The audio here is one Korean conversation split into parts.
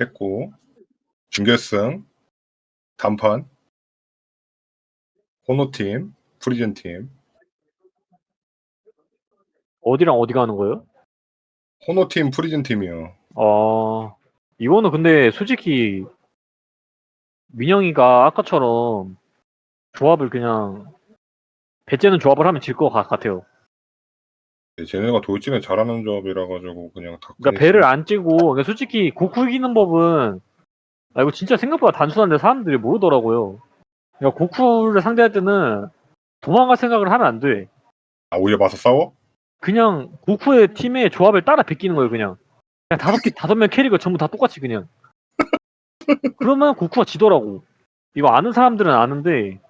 했고 준결승 단판 호노팀 프리즌팀 어디랑 어디 가는 거예요? 호노팀 프리즌팀이요 아, 이거는 근데 솔직히 민영이가 아까처럼 조합을 그냥 배째는 조합을 하면 질 것 같아요. 네, 쟤네가 돌진을 잘하는 조합이라 가지고 그냥 다 그러니까 배를 안 찌고 그러니까 솔직히 고쿠 이기는 법은 아 이거 진짜 생각보다 단순한데 사람들이 모르더라고요. 그러니까 고쿠를 상대할 때는 도망갈 생각을 하면 안 돼. 아 오히려 봐서 싸워? 그냥 고쿠의 팀의 조합을 따라 베끼는 거예요, 그냥. 그냥 다섯 개, 다섯 명 캐릭을 전부 다 똑같이 그냥. 그러면 고쿠가 지더라고. 이거 아는 사람들은 아는데,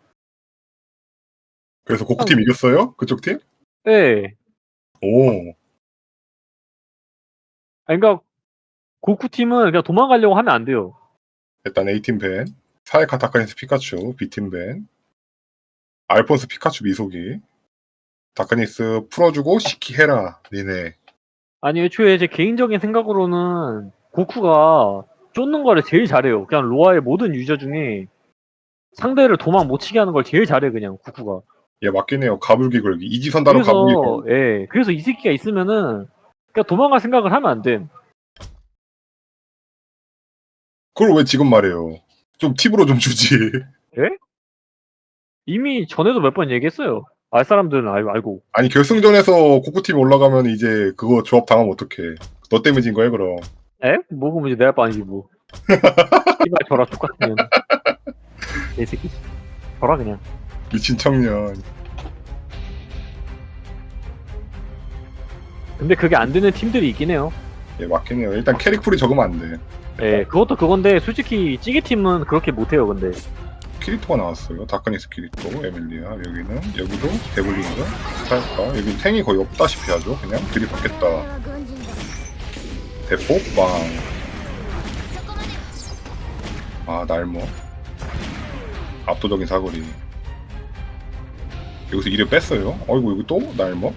그래서 고쿠 팀 이겼어요? 그쪽 팀? 예. 오 아니, 그러니까 고쿠 팀은 그냥 도망가려고 하면 안 돼요. 일단 A팀 밴 사이카 다카니스 피카츄 B팀 밴 알폰스 피카츄 미소기 다카니스 풀어주고 시키 해라 니네 아니, 애초에 제 개인적인 생각으로는 고쿠가 쫓는 거를 제일 잘해요. 그냥 로아의 모든 유저 중에 상대를 도망 못 치게 하는 걸 제일 잘해, 그냥 고쿠가. 얘 맞긴 해요 가불기 걸기 이지선다로 가불기 그래서, 걸기 예. 그래서 이 새끼가 있으면은, 그냥 도망갈 생각을 하면 안 돼. 그걸 왜 지금 말해요 좀 팁으로 좀 주지 이미 전에도 몇 번 얘기했어요. 알 사람들은 알, 알고. 아니 결승전에서 고쿠팀 올라가면 이제 그거 조합 당하면 어떡해 너 때문에 진 거야 그럼 에? 뭐 그럼 이제 내할거 아니지 뭐. 씨발 저라 똑같으면. 이 새끼. 저라 그냥. 미친 청년. 근데 그게 안 되는 팀들이 있긴 해요. 예 맞긴 해요. 일단 캐릭풀이 적으면 안 돼. 예, 그것도 그건데 솔직히 찌개 팀은 그렇게 못해요. 근데. 키리토가 나왔어요. 다크니스 키리토 에밀리아 여기는 여기도 데블린가 살까? 여기 탱이 거의 없다시피 하죠 그냥 들이받겠다. 대포빵. 아 날모. 압도적인 사거리 여기서 이를 뺐어요? 어이구 여기 또? 날모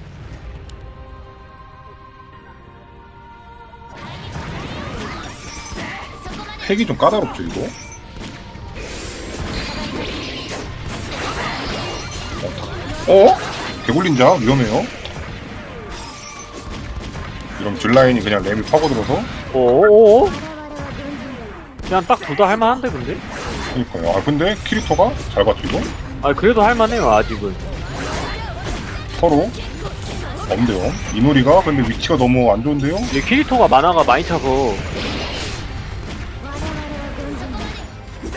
핵이 좀 까다롭죠 이거? 어? 개굴린자? 위험해요? 이런 딜라인이 그냥 램이 파고들어서? 오오오 그냥 딱 둘 다 할만한데 근데? 그니까요. 아 근데 키리토가 잘 버티고 아 그래도 할만해요 아직은. 서로 엄대요 이노리가 근데 위치가 너무 안 좋은데요? 이제 키리토가 만화가 많이 차서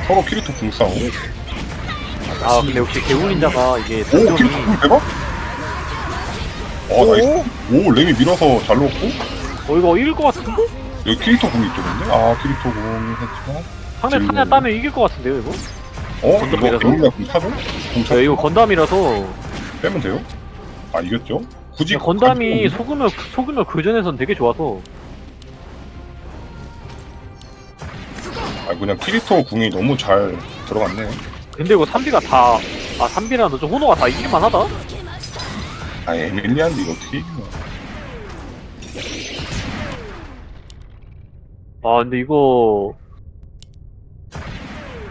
서로 키리토 궁싸움 아 근데 역시 개울린자가 이게 오 키리토 궁 대박? 어 나이스 오 램이 밀어서 잘 넣었고 어 이거 이길 것 같은데? 여기 키리토 궁이 있던데? 아 키리토 궁 했지만 상대 지금- 타냐 따면 이길 것 같은데요 이거? 어? 건담 이거 밀어서? 개굴린자 궁 타죠? 궁 타죠? 네, 이거 건담이라서 빼면 돼요? 아 이겼죠? 굳이 건담이 가지고 속으면 속으면 교전에선 되게 좋아서 아 그냥 키리토 궁이 너무 잘 들어갔네. 근데 이거 3비가 다, 아, 3비라는 좀 호노가 다 이길만 하다? 아 에밀리안데 이거 어떻게 이기나? 아, 근데 이거,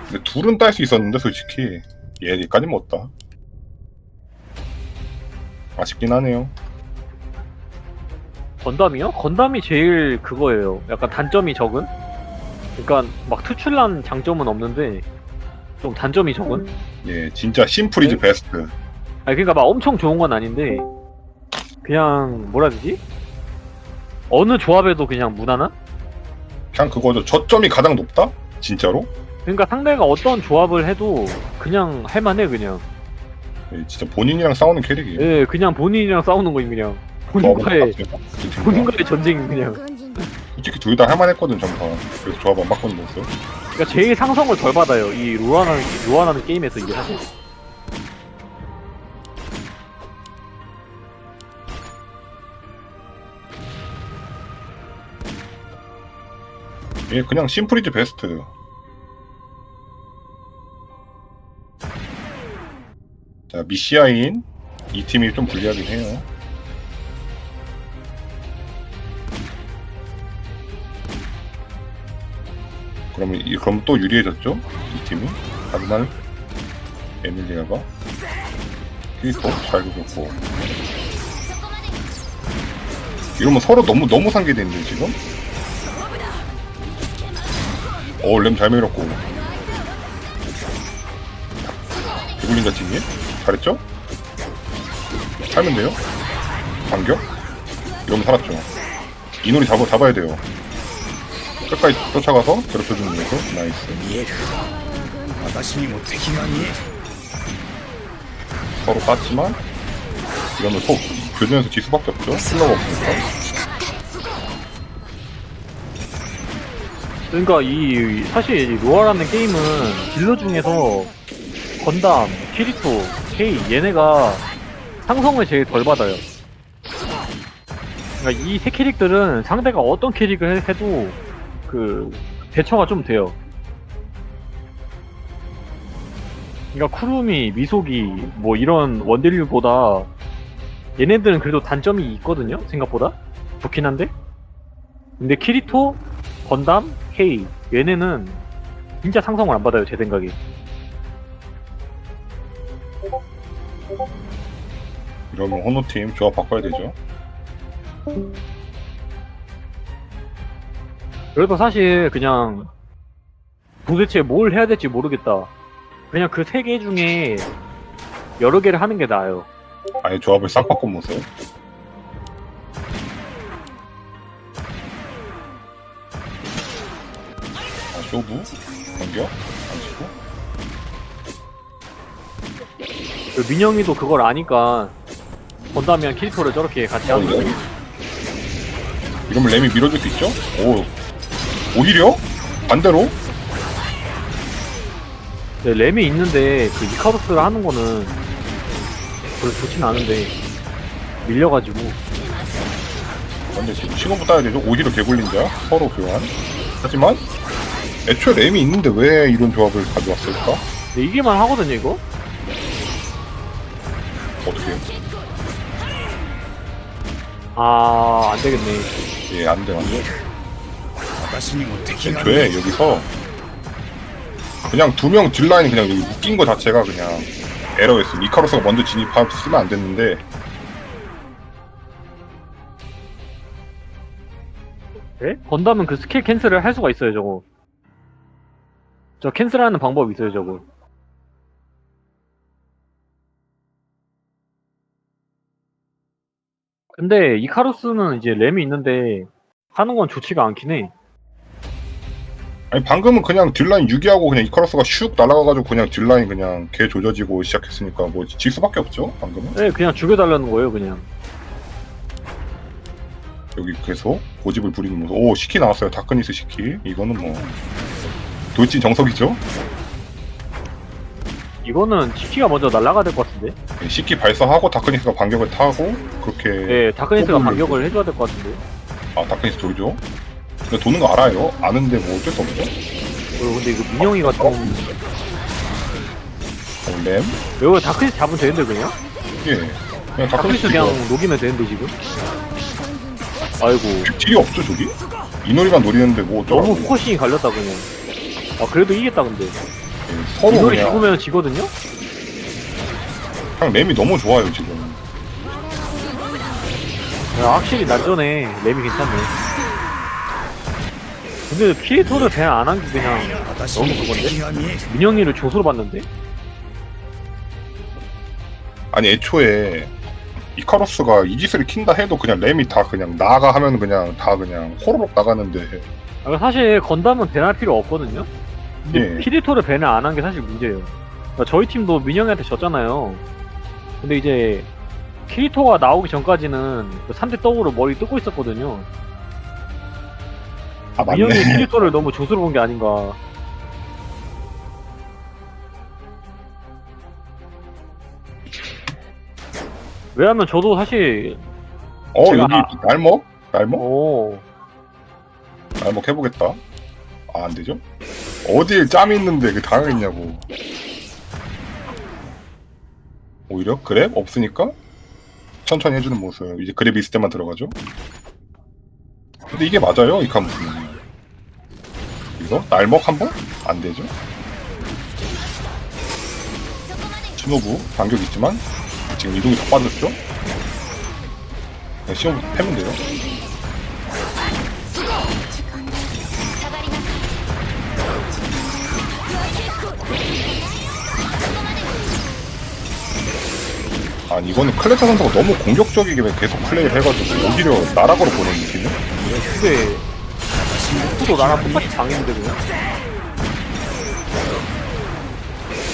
근데 둘은 딸 수 있었는데 솔직히 얘까지 못 따. 아쉽긴 하네요. 건담이요? 건담이 제일 그거예요. 약간 단점이 적은? 그니까, 막 특출난 장점은 없는데, 좀 단점이 적은? 예, 진짜 심플이즈 네? 베스트. 아니, 그니까 막 엄청 좋은 건 아닌데, 그냥, 뭐라 해야 되지? 어느 조합에도 그냥 무난한? 그냥 그거죠. 저점이 가장 높다? 진짜로? 그러니까 상대가 어떤 조합을 해도 그냥 할만해 그냥. 예, 진짜 본인이랑 싸우는 캐릭이에요. 예, 그냥 본인이랑 싸우는 거임 그냥. 본인과의 팀과. 본인과의 전쟁 그냥. 솔직히 둘 다 할만했거든 전판. 그래서 조합 안 바꿨는데요. 그러니까 제일 상성을 덜 받아요 이 로아라는 로아라는 게임에서 이게 사실. 예, 그냥 심플이즈 베스트. 자, 미시아인 이 팀이 좀 불리하긴 해요. 그러면 이 그럼 또 유리해졌죠? 이 팀이 하지만 에밀리아가 키리토 잘 긁었고 이러면 서로 너무 너무 상기되는데 지금? 어, 램잘 밀었고. 개굴린 같은님 잘했죠? 살면 돼요? 반격? 이러면 살았죠. 이놀이 잡아, 잡아야 돼요. 끝까지 쫓아가서 괴롭혀주는 거죠. 나이스. 서로 빠지만 이러면 속 교전에서 질 수밖에 없죠. 슬러 없으니까. 그러니까 이 사실 이 로아라는 게임은 딜러 중에서 건담, 키리토 케이 얘네가 상성을 제일 덜 받아요. 그러니까 이 세 캐릭들은 상대가 어떤 캐릭을 해- 해도 그 대처가 좀 돼요. 그러니까 쿠루미, 미소기 뭐 이런 원딜류보다 얘네들은 그래도 단점이 있거든요. 생각보다 좋긴 한데. 근데 키리토, 건담, 케이 얘네는 진짜 상성을 안 받아요 제 생각에. 이러면 호노팀 조합 바꿔야 되죠. 그래서 사실 그냥 도대체 뭘 해야 될지 모르겠다. 그냥 그 세 개 중에 여러 개를 하는 게 나아요. 아예 조합을 싹 바꾼 모습. 아, 쇼부? 공격? 안 치고? 그 민영이도 그걸 아니까 건담이랑 키리토를 저렇게 같이 하는 거예요. 이러면 램이 밀어줄 수 있죠? 오, 오히려? 반대로? 네, 램이 있는데 그 이카루스를 하는 거는 별로 좋진 않은데 밀려가지고 근데 지금 시간부 따야 되죠? 오히려 개굴린자 서로 교환. 하지만 애초에 램이 있는데 왜 이런 조합을 가져왔을까? 근데 이길만 하거든요 이거. 어떻게? 아, 안 되겠네. 예, 안 돼, 안 돼. 지금 돼, 여기서. 그냥 두 명 딜라인 그냥 여기 묶인 거 자체가 그냥 에러였어. 미카로스가 먼저 진입하면 안 됐는데. 에? 건담은 그 스킬 캔슬을 할 수가 있어요, 저거. 저 캔슬하는 방법이 있어요, 저거. 근데 이카루스는 이제 램이 있는데 하는 건 좋지가 않긴 해. 아니 방금은 그냥 딜라인 유기하고 그냥 이카로스가 슉 날아가가지고 그냥 딜라인 그냥 개 조져지고 시작했으니까 뭐 질 수밖에 없죠 방금은? 네, 그냥 죽여달라는 거예요 그냥. 여기 계속 고집을 부리는 모습. 오 시키 나왔어요. 다크니스 시키. 이거는 뭐 돌진 정석이죠 이거는 치키가 먼저 날아가야 될 것 같은데. 예, 시키 발사하고 다크니스가 반격을 타고 그렇게 네, 다크니스가 반격을 해줘야 될 것 같은데. 아 다크니스 돌죠 근데 도는 거 알아요 아는데 뭐 어쩔 수 없죠 어, 근데 이거 민영이가 좀 어, 램 여기 다크니스 잡으면 되는데 그냥? 예 그냥 다크니스 다크니스 그냥 이거 녹이면 되는데 지금? 아이고 딜이 없죠 저기 이놀이만 노리는데 뭐 어쩌라고 너무 포커싱이 갈렸다 그냥. 아 그래도 이겼다 근데. 서로 이돌이 그냥 죽으면 지거든요? 그냥 램이 너무 좋아요 지금 야, 확실히 난전에 램이 괜찮네. 근데 키리토를 배안 한 게 그냥 너무 그건데? 민영이를 조수로 봤는데? 아니 애초에 이카로스가 이지스를 킨다 해도 그냥 램이 다 그냥 나가 하면 그냥 다 그냥 호로록 나가는데 아, 사실 건담은 배날 필요 없거든요? 근데 예. 키리토를 배는 안 한 게 사실 문제예요. 그러니까 저희 팀도 민영이한테 졌잖아요. 근데 이제 키리토가 나오기 전까지는 그 3대 떡으로 머리 뜯고 있었거든요. 아 민영이 키리토를 너무 조수로 본 게 아닌가. 왜냐면 저도 사실 어 제가- 여기 날먹? 날먹? 어 날먹 해보겠다 아 안 되죠? 어디에 짬이 있는데 그 당하겠냐고. 오히려? 그랩 없으니까? 천천히 해주는 모습. 이제 그랩 있을 때만 들어가죠? 근데 이게 맞아요? 이 칸 무슨 이거? 날먹 한 번? 안 되죠? 신호부 반격 있지만 지금 이동이 더 빠졌죠? 네, 신호부 패면 돼요. 아니 이거는 클레타 선수가 너무 공격적이게 계속 플레이를 해가지고 오히려 나락으로 보낸 느낌이야? 근데, 또 나랑 똑같이 당했는데, 그냥?